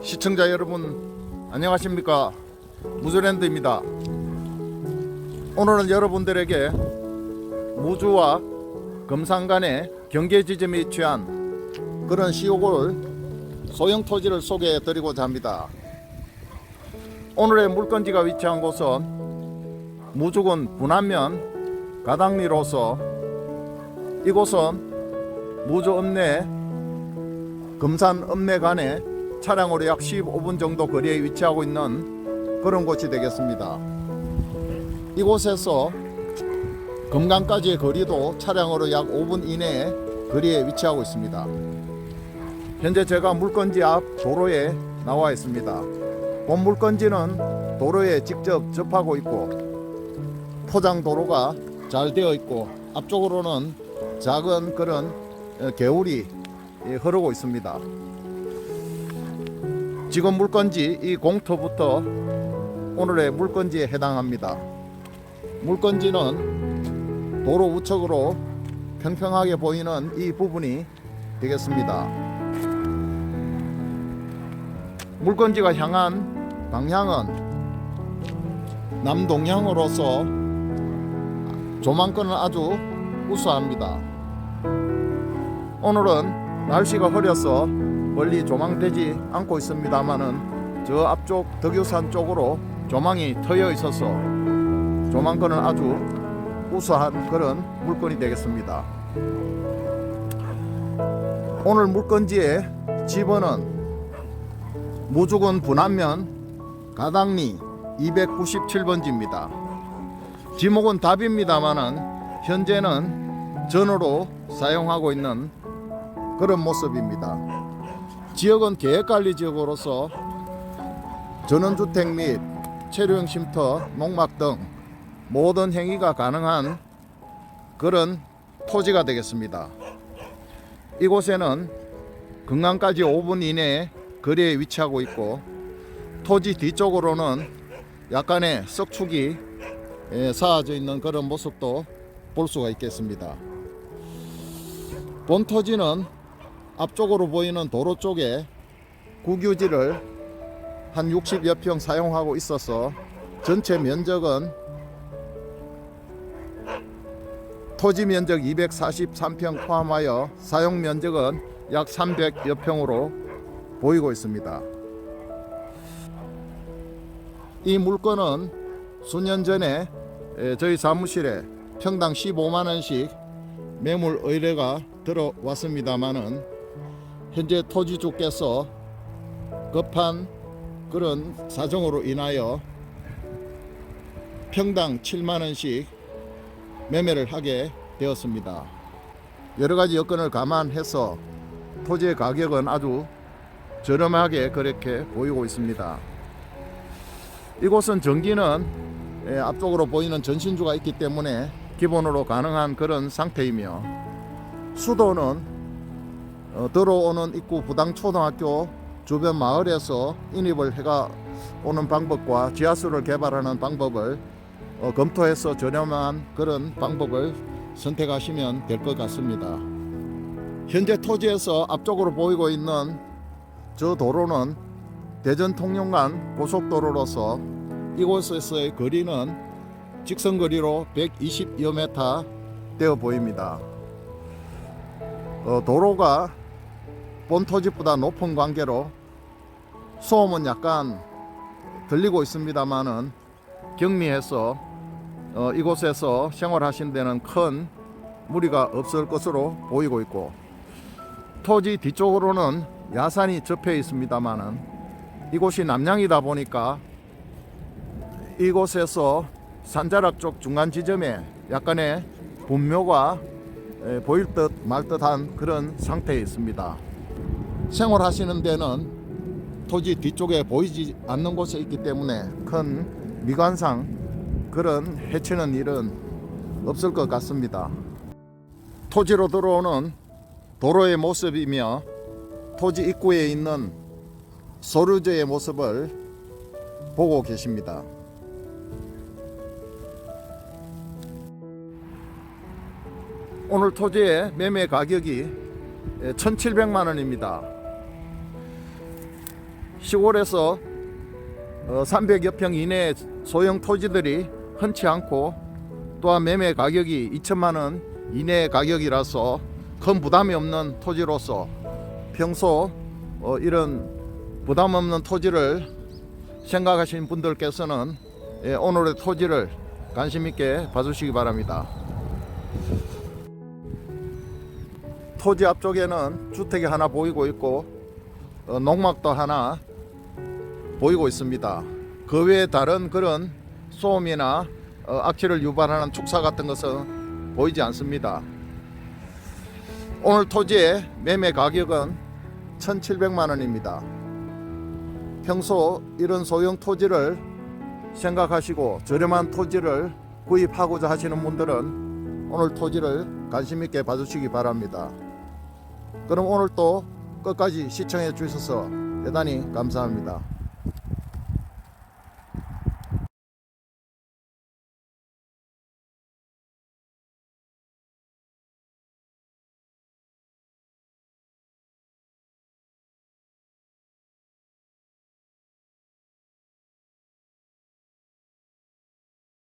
시청자 여러분 안녕하십니까? 무즈랜드입니다. 오늘은 여러분들에게 무주와 금산 간의 경계 지점이 취한 그런 시옥을 소형 토지를 소개해 드리고자 합니다. 오늘의 물건지가 위치한 곳은 무주군 분안면 가당리로서 이곳은 무주 읍내 금산 읍내 간에 차량으로 약 15분 정도 거리에 위치하고 있는 그런 곳이 되겠습니다. 이곳에서 금강까지의 거리도 차량으로 약 5분 이내에 거리에 위치하고 있습니다. 현재 제가 물건지 앞 도로에 나와 있습니다. 본 물건지는 도로에 직접 접하고 있고 포장 도로가 잘 되어 있고 앞쪽으로는 작은 그런 어, 개울이 예, 흐르고 있습니다. 지금 물건지 이 공터부터 오늘의 물건지에 해당합니다. 물건지는 도로 우측으로 평평하게 보이는 이 부분이 되겠습니다. 물건지가 향한 방향은 남동향으로서 조망권은 아주 우수합니다. 오늘은 날씨가 흐려서 멀리 조망되지 않고 있습니다만은 저 앞쪽 덕유산 쪽으로 조망이 트여 있어서 조망권은 아주 우수한 그런 물건이 되겠습니다. 오늘 물건지의 집원은 무주군 분안면 가당리 297번지입니다. 지목은 답입니다만은 현재는 전으로 사용하고 있는 그런 모습입니다. 지역은 계획관리 지역으로서 전원주택 및 체류형 쉼터, 농막 등 모든 행위가 가능한 그런 토지가 되겠습니다. 이곳에는 금강까지 5분 이내에 거리에 위치하고 있고 토지 뒤쪽으로는 약간의 석축이 예, 쌓아져 있는 그런 모습도 볼 수가 있겠습니다. 본 토지는 앞쪽으로 보이는 도로 쪽에 국유지를 한 60여 평 사용하고 있어서 전체 면적은 토지 면적 243평 포함하여 사용 면적은 약 300여 평으로 보이고 있습니다. 이 물건은 수년 전에 에, 저희 사무실에 평당 15만 원씩 매물 의뢰가 들어왔습니다만은 현재 토지주께서 급한 그런 사정으로 인하여 평당 7만 원씩 매매를 하게 되었습니다. 여러 가지 여건을 감안해서 토지의 가격은 아주 저렴하게 그렇게 보이고 있습니다. 이곳은 전기는 예, 앞쪽으로 보이는 전신주가 있기 때문에 기본으로 가능한 그런 상태이며 수도는 어, 들어오는 입구 부당초등학교 주변 마을에서 인입을 해가 오는 방법과 지하수를 개발하는 방법을 어, 검토해서 저렴한 그런 방법을 선택하시면 될 것 같습니다. 현재 토지에서 앞쪽으로 보이고 있는 저 도로는 대전 통영간 고속도로로서 이곳에서의 거리는 직선 거리로 120여 메타 되어 보입니다. 어, 도로가 본 토지보다 높은 관계로 소음은 약간 들리고 있습니다만은 경미해서 어, 이곳에서 생활하신 데는 큰 무리가 없을 것으로 보이고 있고 토지 뒤쪽으로는 야산이 접해 있습니다만은 이곳이 남양이다 보니까 이곳에서 산자락 쪽 중간 지점에 약간의 분묘가 에, 보일 듯 말 듯한 그런 상태에 있습니다. 생활하시는 데는 토지 뒤쪽에 보이지 않는 곳에 있기 때문에 큰 미관상 그런 해치는 일은 없을 것 같습니다. 토지로 들어오는 도로의 모습이며 토지 입구에 있는 소류저의 모습을 보고 계십니다. 오늘 토지의 매매 가격이 1,700만 원입니다. 시골에서 어, 300여 평 이내의 소형 토지들이 흔치 않고 또한 매매 가격이 2천만 원 이내의 가격이라서 큰 부담이 없는 토지로서 평소 어, 이런 부담 없는 토지를 생각하시는 분들께서는 예, 오늘의 토지를 관심 있게 봐주시기 바랍니다. 토지 앞쪽에는 주택이 하나 보이고 있고 어, 농막도 하나 보이고 있습니다. 그 외에 다른 그런 소음이나 어, 악취를 유발하는 축사 같은 것은 보이지 않습니다. 오늘 토지의 매매 가격은 1,700만 원입니다. 평소 이런 소형 토지를 생각하시고 저렴한 토지를 구입하고자 하시는 분들은 오늘 토지를 관심 있게 봐주시기 바랍니다. 그럼 오늘 또 끝까지 시청해 주셔서 대단히 감사합니다.